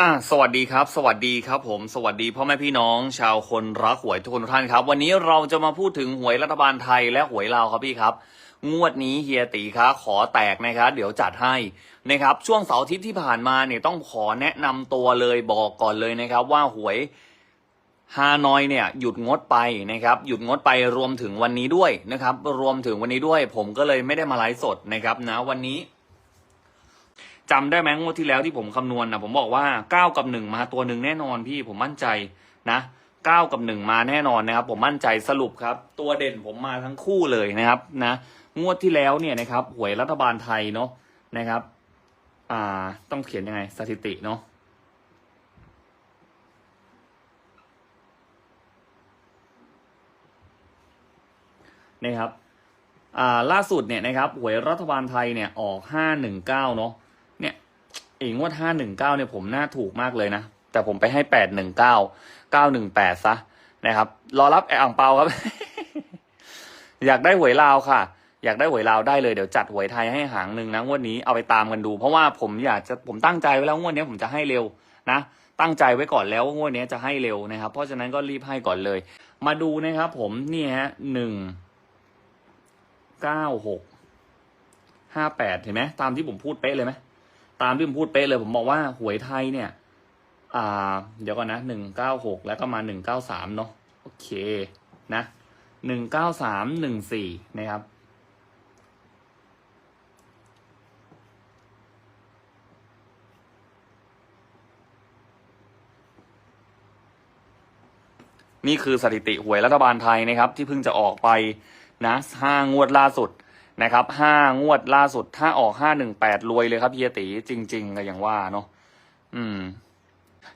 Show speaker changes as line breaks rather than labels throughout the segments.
อะสวัสดีครับ สวัสดีครับ ผม สวัสดีพ่อแม่พี่น้อง ชาวคนรักหวยทุกคนทุกท่านครับ วันนี้เราจะมาพูดถึงหวยรัฐบาลไทยและหวยลาวครับพี่ครับ งวดนี้เฮียตีครับขอแตกนะครับเดี๋ยวจัดให้นะครับช่วงเสาร์อาทิตย์ที่ผ่านมาเนี่ยต้องขอแนะนำตัวเลยบอกก่อนเลยนะครับ ว่าหวยฮานอยเนี่ยหยุดงดไปนะครับหยุดงดไปรวมถึงวันนี้ด้วยนะครับ รวมถึงวันนี้ด้วย ผมก็เลยไม่ได้มาไลฟ์สดนะครับนะวันนี้ จำได้ไหมงวดที่แล้วที่ผมคำนวณนะผมบอกว่าเก้ากับหนึ่งมาตัวหนึ่งแน่นอนพี่ผมมั่นใจนะเก้ากับหนึ่งมาแน่นอนนะครับ ผมมั่นใจสรุปครับ ตัวเด่นผมมาทั้งคู่เลยนะครับนะงวดที่แล้วเนี่ยนะครับหวยรัฐบาลไทยเนาะนะครับ อ่าต้องเขียนยังไงสถิติเนาะนะครับ อ่า ล่าสุดเนี่ยนะครับ หวยรัฐบาลไทยเนี่ยออกห้าหนึ่งเก้าเนาะ งวดห้าหนึ่งเก้าเนี่ยผมน่าถูกมากเลยนะ แต่ผมไปให้แปดหนึ่งเก้าเก้าหนึ่งแปดซะนะครับ รอรับแอ่างเปาครับ อยากได้หวยลาวค่ะ อยากได้หวยลาวได้เลยเดี๋ยวจัดหวยไทยให้หางหนึ่งนะงวดนี้เอาไปตามกันดู เพราะว่าผมอยากจะผมตั้งใจไว้แล้วงวดนี้ผมจะให้เร็วนะตั้งใจไว้ก่อนแล้วว่างวดนี้จะให้เร็วนะครับ เพราะฉะนั้นก็รีบให้ก่อนเลย มาดูนะครับ ผมนี่ฮะหนึ่งเก้าหกห้าแปดเห็นไหมตามที่ผมพูดเป๊ะเลยไหม ตามที่ผมพูดเป๊ะเลยผมบอกว่าหวยไทยเนี่ย อ่า เดี๋ยวก่อนนะหนึ่งเก้าหกแล้วก็มาหนึ่งเก้าสามเนาะโอเคนะหนึ่งเก้าสามหนึ่งสี่นะครับนี่คือสถิติหวยรัฐบาลไทยนะครับ ที่เพิ่งจะออกไปนะห้างวดล่าสุด นะครับห้างวดล่าสุด ถ้าออกห้าหนึ่งแปดรวยเลยครับเฮียตีจริง ๆ ก็อย่างว่าเนาะอืม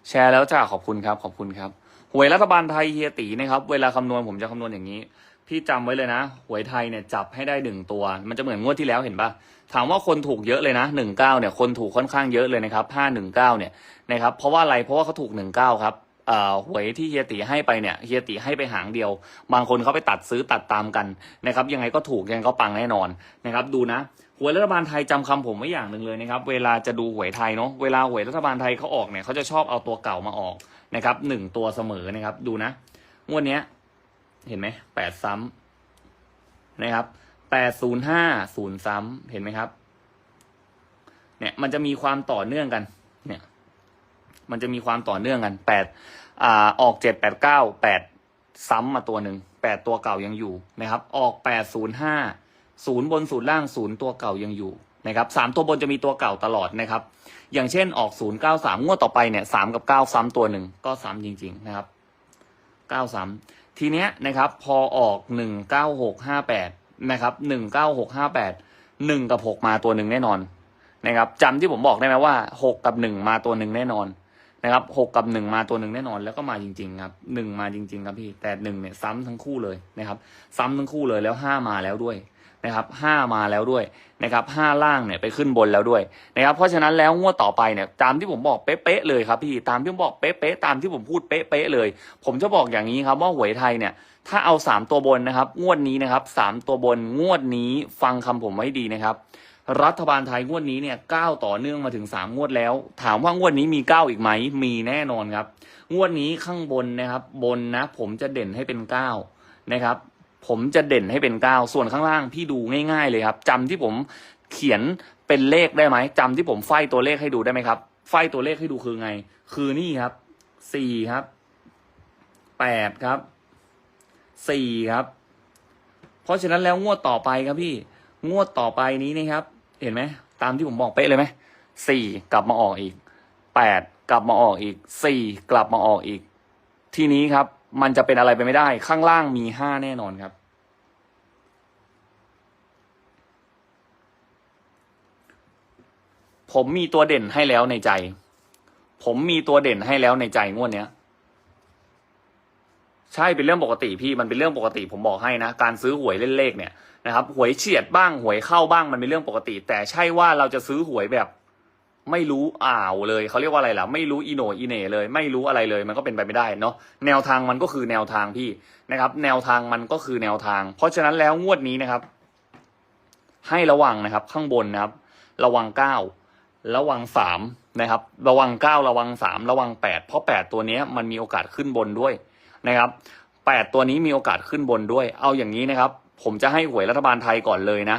แชร์แล้วจ้าขอบคุณครับ ขอบคุณครับ หวยรัฐบาลไทยเฮียตีนะครับ เวลาคำนวณผมจะคำนวณอย่างนี้ พี่จำไว้เลยนะ หวยไทยเนี่ยจับให้ได้หนึ่งตัว มันจะเหมือนงวดที่แล้วเห็นปะถามว่าคนถูกเยอะเลยนะหนึ่งเก้าเนี่ยคนถูกค่อนข้างเยอะเลยนะครับห้าหนึ่งเก้าเนี่ยนะครับเพราะว่าอะไรเพราะว่าเขาถูกหนึ่งเก้าครับ หวยที่เฮียตีให้ไปเนี่ยเฮียตีให้ไปหางเดียว บางคนเขาไปตัดซื้อตัดตามกันนะครับยังไงก็ถูกยังไงก็ปังแน่นอนนะครับดูนะหวยรัฐบาลไทยจำคำผมไว้อย่างหนึ่งเลยนะครับเวลาจะดูหวยไทยเนาะเวลาหวยรัฐบาลไทยเขาออกเนี่ยเขาจะชอบเอาตัวเก่ามาออกนะครับหนึ่งตัวเสมอนะครับดูนะงวดเนี้ยเห็นไหมแปดซ้ำนะครับแปดศูนย์ห้าศูนย์ซ้ำเห็นไหมครับเนี่ยมันจะมีความต่อเนื่องกัน มันจะมีความต่อเนื่องกันแปดอ่าออกเจ็ดแปดเก้าแปดซ้ำมาตัวหนึ่งแปดตัวเก่ายังอยู่นะครับ ออกแปดศูนย์ห้าศูนย์บนศูนย์ล่างศูนย์ตัวเก่ายังอยู่นะครับสามตัวบนจะมีตัวเก่าตลอดนะครับ อย่างเช่นออกศูนย์เก้าสามงวดต่อไปเนี่ยสามกับเก้าซ้ำตัวหนึ่งก็ซ้ำจริง ๆ นะครับเก้าซ้ำทีเนี้ยนะครับพอออกหนึ่งเก้าหกห้าแปดนะครับหนึ่งเก้าหกห้าแปดหนึ่งกับหกมาตัวหนึ่งแน่นอนนะครับจำที่ผมบอกได้ไหมว่าหกกับหนึ่งมาตัวหนึ่งแน่นอน นะครับหกกับหนึ่งมาตัวหนึ่งแน่นอนแล้วก็มาจริง ๆ ครับหนึ่งมาจริง ๆ ครับพี่แต่หนึ่งเนี่ยซ้ำทั้งคู่เลยนะครับ ซ้ำทั้งคู่เลยแล้วห้ามาแล้วด้วยนะครับห้ามาแล้วด้วยนะครับห้าล่างเนี่ยไปขึ้นบนแล้วด้วยนะครับเพราะฉะนั้นแล้วงวดต่อไปเนี่ยตามที่ผมบอกเป๊ะๆเลยครับพี่ตามที่ผมบอกเป๊ะๆตามที่ผมพูดเป๊ะๆเลย ผมจะบอกอย่างนี้ครับว่าหวยไทยเนี่ยถ้าเอาสามตัวบนนะครับ งวดนี้นะครับสามตัวบนงวดนี้ฟังคำผมไว้ดีนะครับ รัฐบาลไทยงวดนี้เนี่ยก้าวต่อเนื่องมาถึงสามงวดแล้ว ถามว่างวดนี้มีเก้าอีกไหม มีแน่นอนครับ งวดนี้ข้างบนนะครับ บนนะ ผมจะเด่นให้เป็นเก้านะครับ ผมจะเด่นให้เป็นเก้าส่วนข้างล่างพี่ดูง่าย ๆ เลยครับจำที่ผมเขียนเป็นเลขได้ไหมจำที่ผมไฟตัวเลขให้ดูได้ไหมครับ ไฟตัวเลขให้ดูคือไง คือนี่ครับสี่ครับแปดครับสี่ครับ เพราะฉะนั้นแล้วงวดต่อไปครับพี่งวดต่อไปนี้นะครับ เห็นไหมตามที่ผมบอกเป๊ะเลยไหมสี่กลับมาออกอีกแปดกลับมาออกอีกสี่กลับมาออกอีก ทีนี้ครับ มันจะเป็นอะไรไปไม่ได้ ข้างล่างมีห้าแน่นอนครับ ผมมีตัวเด่นให้แล้วในใจ ผมมีตัวเด่นให้แล้วในใจงวดเนี้ย ช่เป็นเรื่องปกติพี่มันเป็นเรื่องปกติผมบอกให้นะการซื้อหวยเล่นเลขเนี่ยนะครับหวยเฉียดบ้างหวยเข้าบ้างมันเป็นเรื่องปกติ แต่ใช่ว่าเราจะซื้อหวยแบบ ไม่รู้อ่าวเลยเขาเรียกว่าอะไรล่ะ ไม่รู้อีโนอีเน่เลย ไม่รู้อะไรเลยมันก็เป็นไปไม่ได้เนาะแนวทางมันก็คือแนวทางพี่นะครับ แนวทางมันก็คือแนวทาง เพราะฉะนั้นแล้วงวดนี้นะครับ ให้ระวังนะครับ ข้างบนนะครับ ระวังเก้าระวังสามนะครับ ระวังเก้าระวังสามระวังแปดเพราะแปดตัวเนี้ยมันมีโอกาสขึ้นบนด้วย นะครับแปดตัวนี้มีโอกาสขึ้นบนด้วย เอาอย่างนี้นะครับ ผมจะให้หวยรัฐบาลไทยก่อนเลยนะ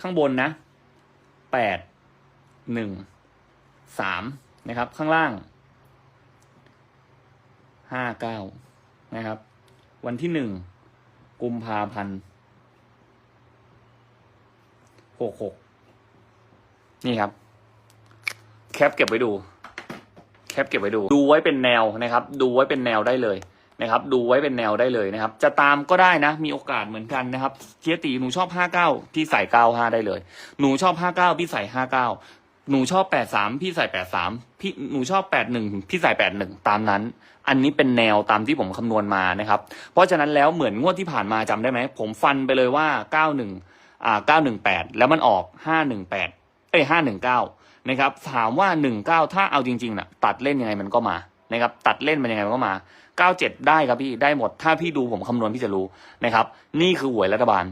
ข้างบนนะแปดหนึ่งสามนะครับ ข้างล่างห้าเก้านะครับ วันที่หนึ่งกุมภาพันธ์หกหกนี่ครับ แคปเก็บไว้ดู แคปเก็บไว้ดู ดูไว้เป็นแนวนะครับ ดูไว้เป็นแนวได้เลยนะครับ ดูไว้เป็นแนวได้เลยนะครับ จะตามก็ได้นะ มีโอกาสเหมือนกันนะครับเจียตีหนูชอบห้าเก้าพี่ใส่เก้าห้าได้เลย หนูชอบห้าเก้าพี่ใส่ห้าเก้าหนูชอบแปดสามพี่ใส่แปดสามพี่หนูชอบแปดหนึ่งพี่ใส่แปดหนึ่งตามนั้น อันนี้เป็นแนวตามที่ผมคำนวณมานะครับ เพราะฉะนั้นแล้วเหมือนงวดที่ผ่านมาจำได้ไหม ผมฟันไปเลยว่าเก้าหนึ่งอ่าเก้าหนึ่งแปดแล้วมันออกห้าหนึ่งแปดเอ้ยห้าห นะครับถามว่าหนึ่งเก้าถ้าเอาจริงๆนะตัดเล่นยังไงมันก็มานะครับตัดเล่นมันยังไงมันก็มาเก้าเจ็ดได้ครับพี่ได้หมดถ้าพี่ดูผมคำนวณพี่จะรู้นะครับนี่คือหวยรัฐบาล